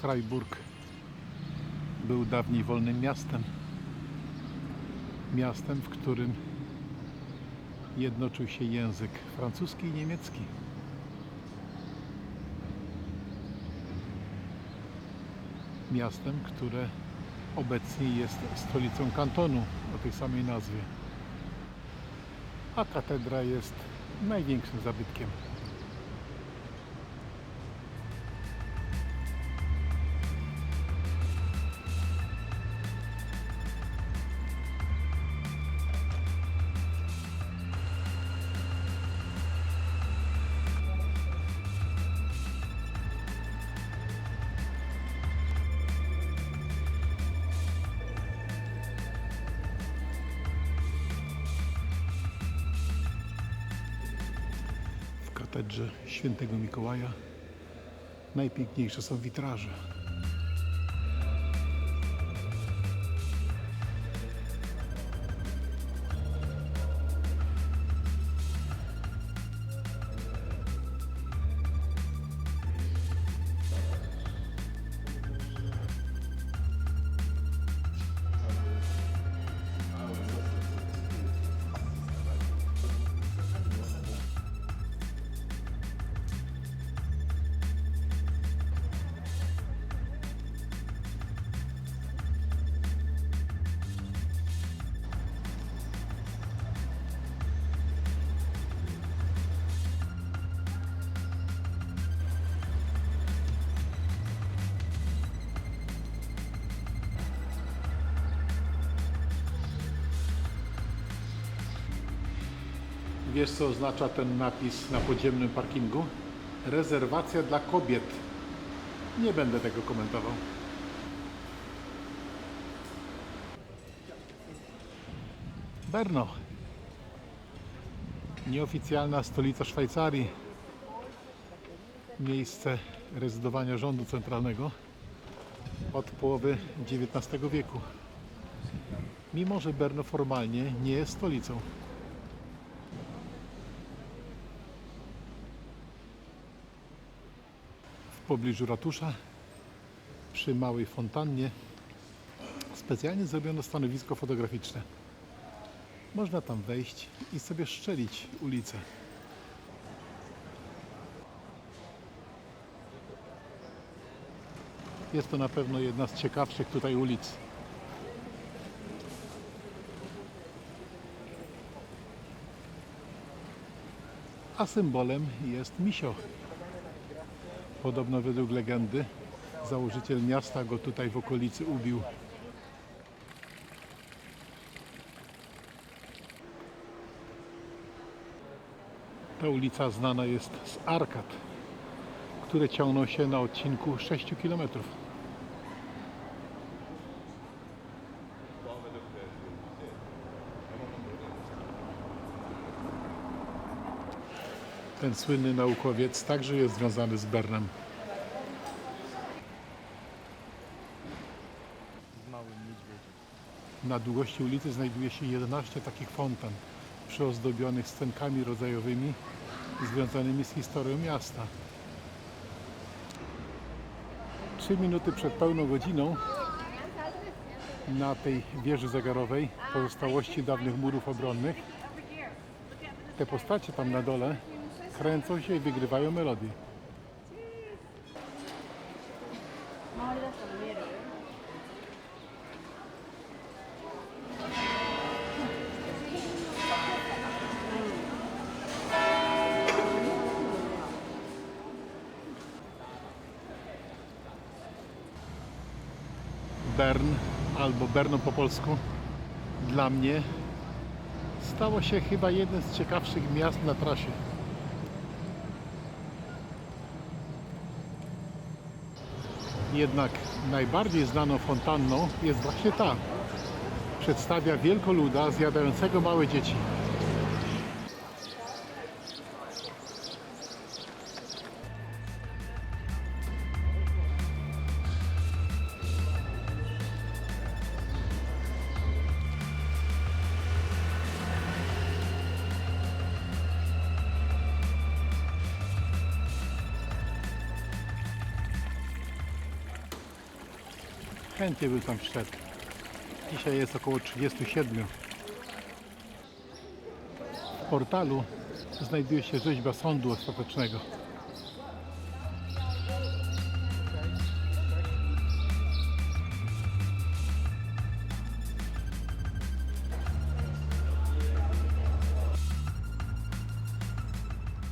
Freiburg był dawniej wolnym miastem. Miastem, w którym jednoczył się język francuski i niemiecki. Miastem, które obecnie jest stolicą kantonu o tej samej nazwie. A katedra jest największym zabytkiem. Katedrze świętego Mikołaja najpiękniejsze są witraże. Wiesz co oznacza ten napis na podziemnym parkingu? Rezerwacja dla kobiet. Nie będę tego komentował. Berno. Nieoficjalna stolica Szwajcarii. Miejsce rezydowania rządu centralnego od połowy XIX wieku. Mimo, że Berno formalnie nie jest stolicą. Pobliżu ratusza przy małej fontannie specjalnie zrobiono stanowisko fotograficzne. Można tam wejść i sobie szczelić ulicę. Jest to na pewno jedna z ciekawszych tutaj ulic. A symbolem jest misio. Podobno według legendy założyciel miasta go tutaj w okolicy ubił. Ta ulica znana jest z arkad, które ciągną się na odcinku 6 km. Ten słynny naukowiec także jest związany z Bernem. z małym niedźwiedziem. Na długości ulicy znajduje się 11 takich fontan, przyozdobionych scenkami rodzajowymi związanymi z historią miasta. Trzy minuty przed pełną godziną na tej wieży zegarowej, pozostałości dawnych murów obronnych, te postacie tam na dole kręcą się i wygrywają melodię. Bern albo Berno po polsku dla mnie stało się chyba jednym z ciekawszych miast na trasie. Jednak najbardziej znaną fontanną jest właśnie ta. Przedstawia wielkoluda zjadającego małe dzieci. Chętnie bym tam wszedł. Dzisiaj jest około 37. W portalu znajduje się rzeźba sądu ostatecznego.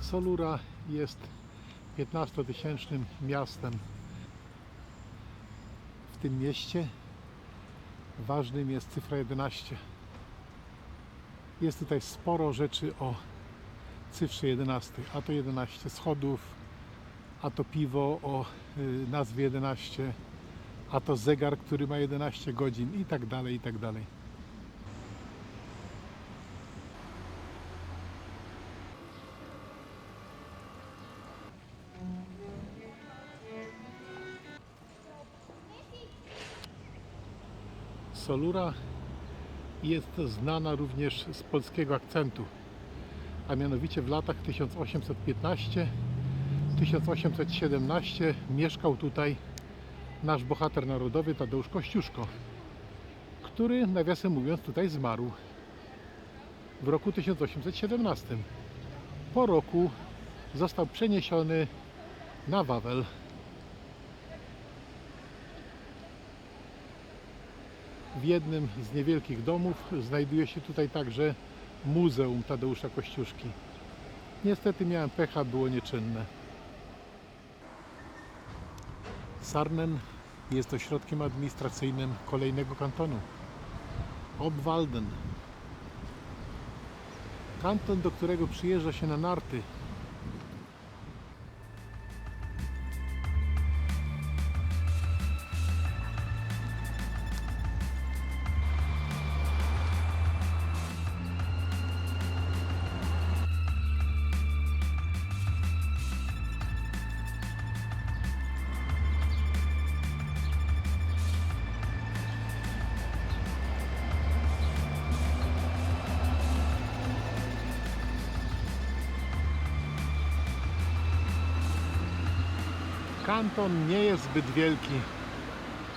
Solura jest 15-tysięcznym miastem. W tym mieście ważnym jest cyfra 11. Jest tutaj sporo rzeczy o cyfrze 11, a to 11 schodów, a to piwo o y, nazwie 11, a to zegar, który ma 11 godzin i tak dalej, i tak dalej. Solura jest znana również z polskiego akcentu, a mianowicie w latach 1815-1817 mieszkał tutaj nasz bohater narodowy Tadeusz Kościuszko, który nawiasem mówiąc tutaj zmarł w roku 1817. Po roku został przeniesiony na Wawel. Jednym z niewielkich domów znajduje się tutaj także Muzeum Tadeusza Kościuszki. Niestety miałem pecha, było nieczynne. Sarnen jest ośrodkiem administracyjnym kolejnego kantonu. Obwalden. Kanton, do którego przyjeżdża się na narty. Kanton nie jest zbyt wielki.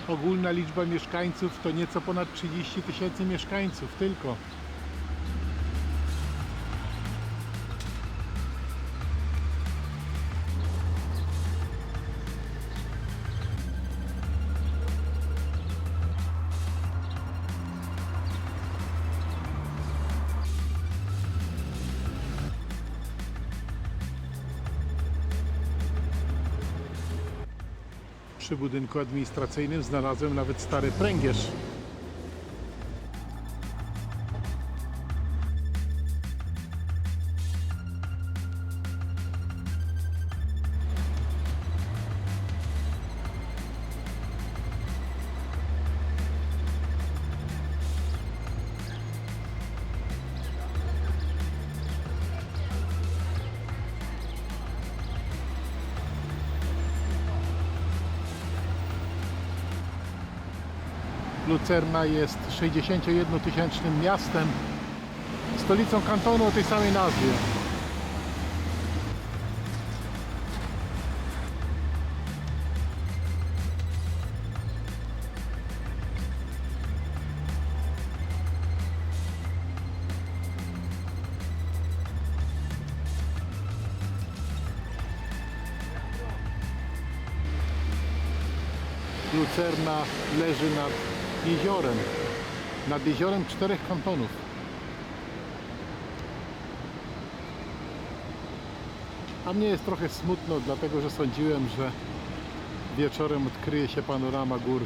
Ogólna liczba mieszkańców to nieco ponad 30 tysięcy mieszkańców tylko. Przy budynku administracyjnym znalazłem nawet stary pręgierz. Lucerna jest 61-tysięcznym miastem, stolicą kantonu o tej samej nazwie. Lucerna leży nad jeziorem, nad jeziorem czterech kantonów. A mnie jest trochę smutno, dlatego że sądziłem, że wieczorem odkryje się panorama gór.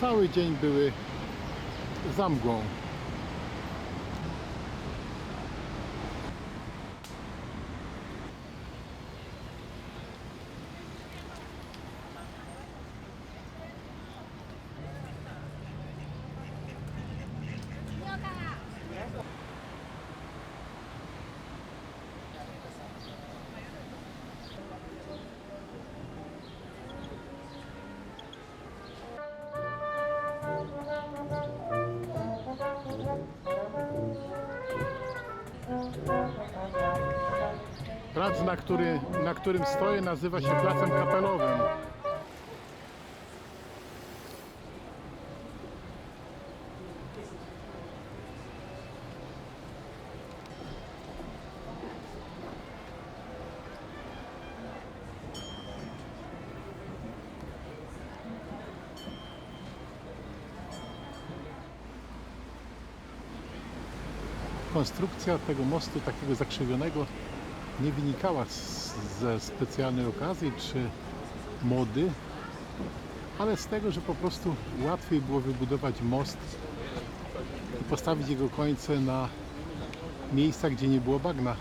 Cały dzień były za mgłą. Plac, na, który, na którym stoję, nazywa się Placem Kapelowym. konstrukcja tego mostu takiego zakrzywionego nie wynikała z, ze specjalnej okazji czy mody, ale z tego, że po prostu łatwiej było wybudować most i postawić jego końce na miejscach, gdzie nie było bagna.